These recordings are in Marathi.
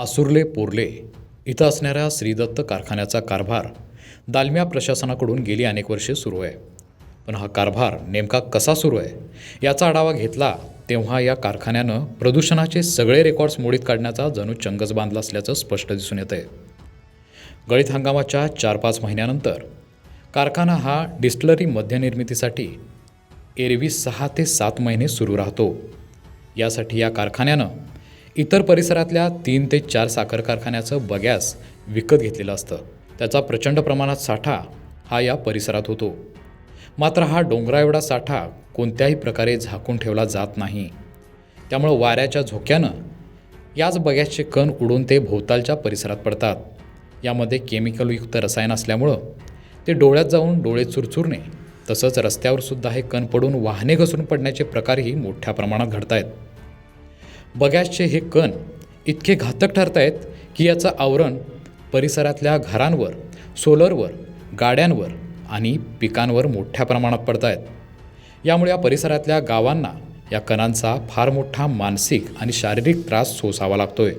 आसुर्ले पोर्ले. इथं असणाऱ्या श्रीदत्त कारखान्याचा कारभार दालम्या प्रशासनाकडून गेली अनेक वर्षे सुरू आहे. पण हा कारभार नेमका कसा सुरू आहे? याचा आढावा घेतला तेव्हा या कारखान्यानं प्रदूषणाचे सगळे रेकॉर्ड्स मोडीत काढण्याचा जणू चंगच बांधला असल्याचं स्पष्ट दिसून येतं आहे गळीत हंगामाच्या चार पाच महिन्यानंतर कारखाना हा डिस्टलरी मद्यनिर्मितीसाठी एरवी सहा ते सात महिने सुरू राहतो. यासाठी या कारखान्यानं इतर परिसरातल्या तीन ते चार साखर कारखान्याचं बगॅस विकत घेतलेलं असतं. त्याचा प्रचंड प्रमाणात साठा हा या परिसरात होतो. मात्र हा डोंगरा एवढा साठा कोणत्याही प्रकारे झाकून ठेवला जात नाही. त्यामुळं वाऱ्याच्या झोक्यानं याच बगॅसचे कण उडून ते भोवतालच्या परिसरात पडतात. यामध्ये केमिकलयुक्त रसायन असल्यामुळं ते डोळ्यात जाऊन डोळे चुरचुरणे तसंच रस्त्यावर सुद्धा हे कण पडून वाहने घसरून पडण्याचे प्रकारही मोठ्या प्रमाणात घडत आहेत बगॅसचे हे कण इतके घातक ठरत आहेत की याचं आवरण परिसरातल्या घरांवर सोलरवर गाड्यांवर आणि पिकांवर मोठ्या प्रमाणात पडत आहेत यामुळे या परिसरातल्या गावांना या कणांचा फार मोठा मानसिक आणि शारीरिक त्रास सोसावा लागतोय.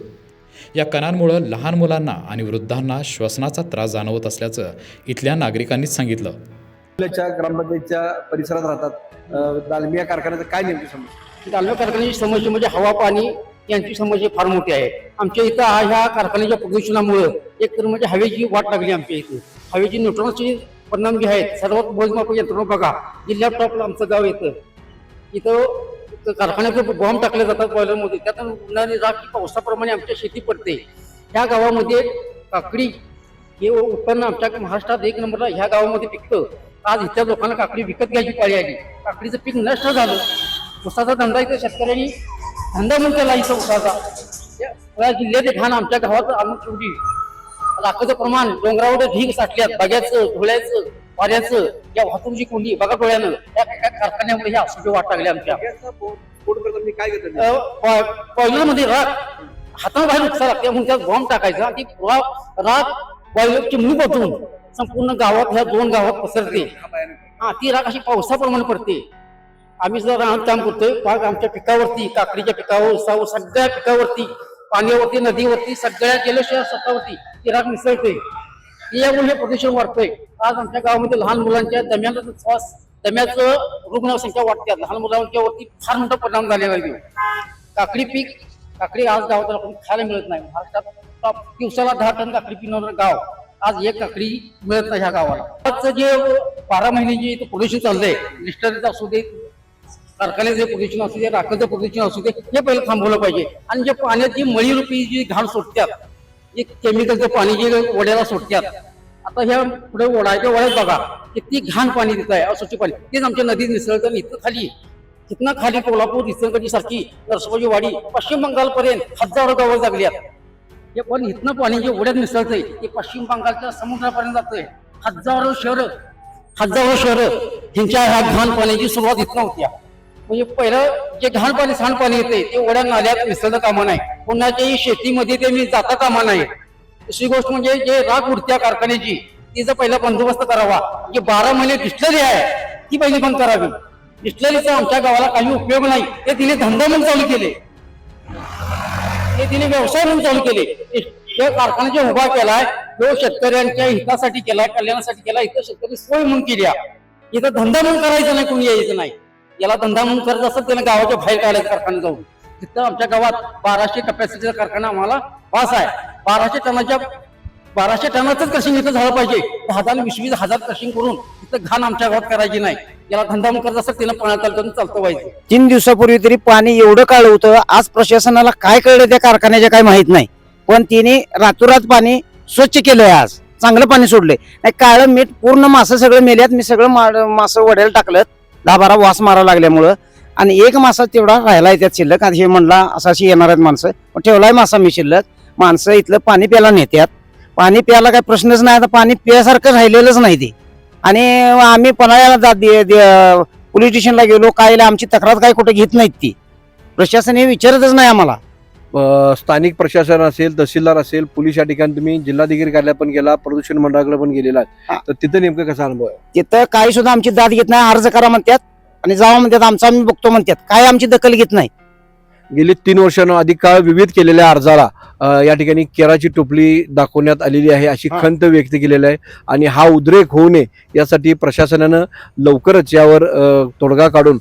या कणांमुळं लहान मुलांना आणि वृद्धांना श्वसनाचा त्रास जाणवत असल्याचं इथल्या नागरिकांनीच सांगितलं. ग्रामपंचायतच्या परिसरात राहतात. दालमिया कारखान्याचं काय नेमकी समस्या? दालव्या कारखान्याची समस्या म्हणजे हवा पाणी यांची समस्या फार मोठी आहे. आमच्या इथं हा ह्या कारखान्याच्या प्रदूषणामुळं एक तर म्हणजे हवेची वाट लागली आमच्या इथे. हवेची न्यूट्रॉनचे परिणाम जे आहेत सर्वात मोजमाप यंत्रणा बघा. जिल्ह्यात टॉपला आमचं गाव येतं. इथं कारखान्याचे बॉम्ब टाकले जातात बॉयलरमध्ये त्यातून उन्हाने राख पावसाप्रमाणे आमच्या शेती पडते. ह्या गावामध्ये काकडी हे उत्पन्न आमच्या महाराष्ट्रात एक नंबरला ह्या गावामध्ये पिकतं. आज इथल्या लोकांना काकडी विकत घ्यायची पाळी आली. काकडीचं पीक नष्ट झालं. उसाचा धंदा इथं शेतकऱ्यांनी धंदा म्हणून केला इथं उसाचा. या जिल्ह्याचे घाण आमच्या गावात आणून ठेवली राखाचं प्रमाण डोंगरावर ढीग साठल्यात बग्याचं धुळ्याचं वाऱ्याचं या वाहतुकीची कोंडी बघा डोळ्यानं. या कारखान्यामुळे ह्या असूची वाट लागली आमच्या. बॉयलरमध्ये राग हातानं बाहेर उपसा लागते म्हणून त्यात बॉम्ब टाकायचा ती राग बॉयलर चिमणी बदलून संपूर्ण गावात ह्या दोन गावात पसरते. हा ती राग अशी पावसाप्रमाणे पडते. आम्ही सुद्धा राहत काम करतोय पाक आमच्या पिकावरती काकडीच्या पिकावर उसावर सगळ्या पिकावरती पाण्यावरती नदीवरती सगळ्या जलशय सत्तावरती ती राख मिसळते यामुळे हे प्रदूषण वाढतंय. आज आमच्या गावामध्ये लहान मुलांच्या दम्याचा श्वास दम्याचं रुग्णसंख्या वाढते लहान मुलांच्या वरती फार मोठा परिणाम झालेला आहे. काकडी पीक काकडी आज गावात आपण खायला मिळत नाही. महाराष्ट्रात दिवसाला दहा टन काकडी पिणारं गाव. आज एक काकडी मिळत नाही ह्या गावाला. आजचं जे बारा महिने जे इथं प्रदूषण चाललंय लिस्टरीचं असू दे कारखान्याचं जे प्रदूषण असू दे राखचं प्रदूषण असू दे हे पहिलं थांबवलं पाहिजे. आणि जे पाण्यात जी मळी रूपी जी घाण सोडतात जे केमिकलचं पाणी जे वड्याला सोडतात आता ह्या पुढे ओढायच्या वड्यात बघा किती घाण पाणी देत आहे अस्वच्छ पाणी. तेच आमच्या नदीत निसळतं इथं खाली. तिथनं खाली कोल्हापूर इचलकरंजी सारखी नरसोबाची वाडी पश्चिम बंगालपर्यंत हजारो गावं लागल्यात हे पण इथनं पाणी जे ओढ्यात मिसळतंय ते पश्चिम बंगालच्या समुद्रापर्यंत जातंय. हजारो शहरं हजारो शहरं ह्यांच्या ह्या घाण पाण्याची सुरुवात इथनं होत्या. म्हणजे पहिलं जे घाण पाणी सांडपाणी येते ते ओढ्या नाल्यात मिसळलं कामा नाही. कोणाच्याही शेतीमध्ये ते मी जाता कामा नाही. दुसरी गोष्ट म्हणजे जे राख उडत्या कारखान्याची तिचा पहिला बंदोबस्त करावा. जे बारा महिने डिस्टलरी आहे ती पहिली बंद करावी. डिस्टलरीचा आमच्या गावाला काही उपयोग नाही. ते तिने धंदा म्हणून चालू केले. हे तिने व्यवसाय म्हणून चालू केले. हे कारखाना जे उभा केलाय तो शेतकऱ्यांच्या हितासाठी केलाय कल्याणासाठी केला इथं शेतकरी सोय म्हणून केली इथं धंदा म्हणून करायचा नाही कोणी यायचं नाही. याला धंदा म्हणून करत असत त्याला गावाच्या बाहेर काढायचं कारखाना जाऊन. तिथं आमच्या गावात बाराशे कपॅसिटीचा कारखाना आम्हाला पास आहे. बाराशे टनाच्या बाराशे टनाचंच क्रशिंग इथं झालं पाहिजे. दहा वीस वीस हजार क्रशिंग करून इथं घाण आमच्या गावात करायची नाही. याला धंदा म्हणून करत असत त्याला पाण्यात चालतं चालतं व्हायचं तीन दिवसापूर्वी तरी पाणी एवढं काळ होतं आज प्रशासनाला काय कळलं त्या कारखान्याच्या काय माहीत नाही. पण तिने रातोरात पाणी स्वच्छ केलंय आज. चांगलं पाणी सोडलंय. नाही काळं मीठ पूर्ण मासं सगळं मेल्यात मी सगळं मा- मासं वड्याला टाकलं दहा बारा वास मारा लागल्यामुळं. आणि एक मासा तेवढा राहिला त्यात शिल्लक. आणि हे म्हणला असं अशी येणार आहेत माणसं. ठेवलाय मासा मी शिल्लक. माणसं इथलं पाणी प्यायला नेत्यात. पाणी प्यायला काय प्रश्नच नाही. आता पाणी प्यायसारखं राहिलेलंच नाही ते. आणि आम्ही पन्हाळ्याला जात दे- पोलीस स्टेशनला गेलो. काय आमची तक्रार काय कुठे घेत नाहीत ती. प्रशासन हे विचारतच नाही आम्हाला. स्थानिक प्रशासन असेल तहसीलदार असेल पोलीस या ठिकाणी तुम्ही जिल्हाधिकारी कार्यालय पण गेला प्रदूषण मंडळाकडे पण गेलेला. तर तिथं नेमकं कसा अनुभव आहे? तिथं काही सुद्धा आमची दाद घेत नाही अर्ज करा म्हणतात आणि जावा म्हणतात आमचा आम्ही बघतो म्हणतात. काय आमची दखल घेत नाही. गेली तीन वर्षांना अधिक काळ विविध केलेल्या अर्जाला अ, या ठिकाणी केराची टोपली दाखवण्यात आलेली आहे अशी खंत व्यक्त केलेली आहे आणि हा उद्रेक होऊ नये यासाठी प्रशासनानं लवकरच यावर अ, तोडगा काढून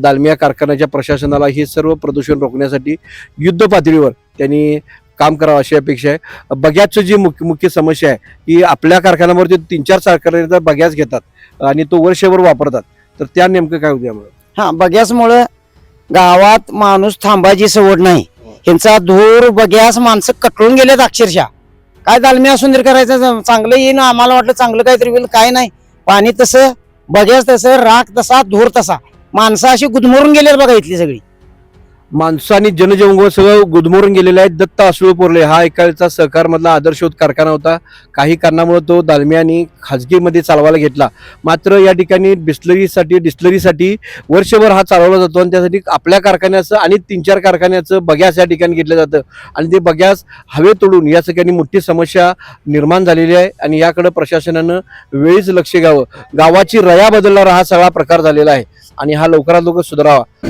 दालमिया कारखान्याच्या प्रशासनाला हे सर्व प्रदूषण रोखण्यासाठी युद्ध पातळीवर त्यांनी काम करावं अशी अपेक्षा आहे. बग्याचं जी मुख्य मुख्य समस्या आहे की आपल्या कारखान्यावरती तीन चार कारखाने बग्याच घेतात आणि तो वर्षभर वापरतात. तर त्या नेमकं काय होत्या हां हा बग्यासमुळं गावात माणूस थांबायची सवड नाही. ह्यांचा धूर बग्यास माणसं कटळून गेलेत अक्षरशः. काय दालमिया सुंदर करायचं चांगलं येईन आम्हाला वाटलं चांगलं काहीतरी होईल काय नाही. पाणी तसं बग्यास तसं राख तसा धूर तसा. माणसं अशी गुदमरून गेले बघा इथली सगळी. माणसं आणि सगळं गुदमरून गेलेले आहेत दत्त आसुळ पोरले हा एकाचा सहकार मधला कारखाना होता. काही कारणामुळे तो दालमियानी खाजगीमध्ये चालवायला घेतला. मात्र या ठिकाणी बिस्लरीसाठी डिस्लरीसाठी वर्षभर हा चालवला जातो आणि त्यासाठी आपल्या कारखान्याचं आणि तीन चार कारखान्याचं बग्यास या ठिकाणी घेतलं जातं. आणि ते बग्यास हवे तोडून या सगळ्यांनी मोठी समस्या निर्माण झालेली आहे आणि याकडं प्रशासनानं वेळीच लक्ष घ्यावं. गावाची रया बदलणारा हा सगळा प्रकार झालेला आहे. आणि हा लवकरात लवकर सुधारावा.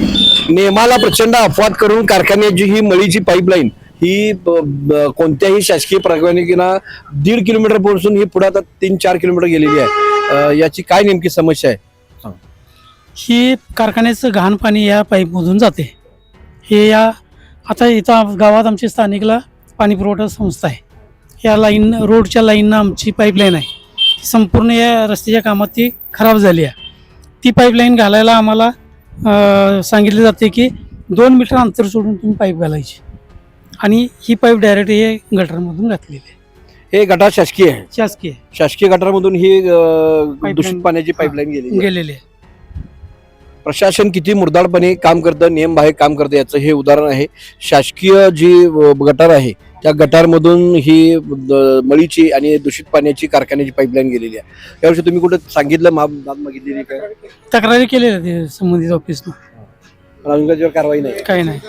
नेमाला प्रचंड अपवाद करून कारखान्याची ही मळीची पाईपलाईन ही ब- ब- कोणत्याही शासकीय परवानगीना दीड किलोमीटर पोहोचून ही पुढे आता तीन चार किलोमीटर गेलेली आहे. याची काय नेमकी समस्या आहे? ही कारखान्याचं घाण पाणी या पाईपमधून जाते. हे या आता इथं गावात आमची स्थानिकला पाणी पुरवठा संस्था आहे. या लाईन रोडच्या लाईननं आमची पाईपलाईन आहे. संपूर्ण या रस्त्याच्या कामात ती खराब झाली आहे. ती पाईपलाईन घालायला आम्हाला सांगितले जाते की दोन मीटर अंतर सोडून तुम्ही पाईप घालायची. आणि ही पाईप डायरेक्ट हे गटरमधून घातलेली आहे. हे गटार शासकीय आहे? शासकीय. शासकीय गटारमधून ही अं. दूषित पाण्याची पाईपलाईन आहे. गेलेली आहे. प्रशासन किती मुरदाडपणे काम करतं नियमबाह्य काम करतं याचं हे उदाहरण आहे. शासकीय जी अ, गटार आहे त्या गटारमधून ही मळीची आणि दूषित पाण्याची कारखान्याची पाईपलाईन गेलेली आहे. यावर्षी तुम्ही कुठं सांगितलं? माप दाद मागितलेली काय? तक्रारी केलेल्या आहे ते संबंधित ऑफिसनं पण अजून त्याच्यावर कारवाई नाही. काही नाही.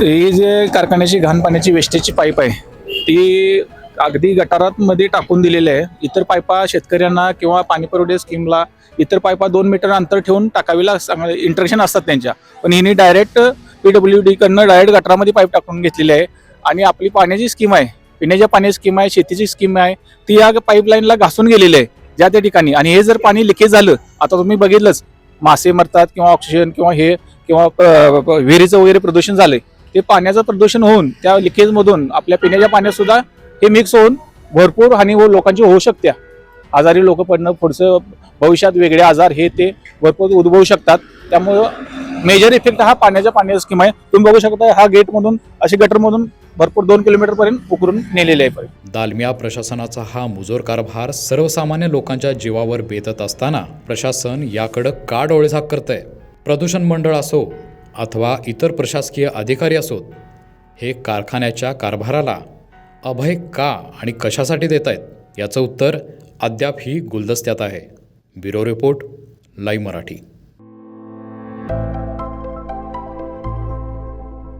ही जे कारखान्याची घाण पाण्याची वेस्टेजची पाईप आहे ती अगदी गटारात मध्ये टाकून दिलेली आहे. इतर पाईपा शेतकऱ्यांना किंवा पाणी पुरवठा स्कीमला इतर पाईपा दोन मीटर अंतर ठेवून टाकावीला इंट्रक्शन असतात त्यांच्या. पण हिने डायरेक्ट पी डब्ल्यू डी कडनं डायरेक्ट गटारामध्ये पाईप टाकून घेतलेली आहे. आणि आपली पाण्याची स्कीम आहे. पिण्याच्या पाण्याची स्कीम आहे शेतीची स्कीम आहे. ती या पाईपलाईनला घासून गेलेली आहे ज्या त्या ठिकाणी. आणि हे जर पाणी लिकेज झालं आता तुम्ही बघितलंच मासे मरतात किंवा ऑक्सिजन किंवा हे किंवा विहिरीचं वगैरे प्रदूषण झालं ते पाण्याचं प्रदूषण होऊन त्या लिकेजमधून आपल्या पिण्याच्या पाण्यात सुद्धा हे मिक्स होऊन भरपूर हानी हो लोकांची होऊ शकते आजारी लोक पडणं पुढचं भविष्यात वेगळे आजार हे ते भरपूर उद्भवू शकतात. त्यामुळं मेजर इफेक्ट हा पाण्याच्या पाण्याचा स्कीम आहे. तुम्ही बघू शकता हा गेटमधून असे गटरमधून भरपूर दोन किलोमीटर पर्यंत उकरून नेलेले आहे दालमिया प्रशासनाचा हा मुजोर कारभार सर्वसामान्य लोकांच्या जीवावर बेतत असताना प्रशासन याकडं का डोळेझाक करतंय. प्रदूषण मंडळ असो अथवा इतर प्रशासकीय अधिकारी असोत हे कारखान्याच्या कारभाराला अभय का आणि कशासाठी देत आहेत याचं उत्तर अद्याप ही गुलदस्त्यात आहे. Bureau report live Marathi.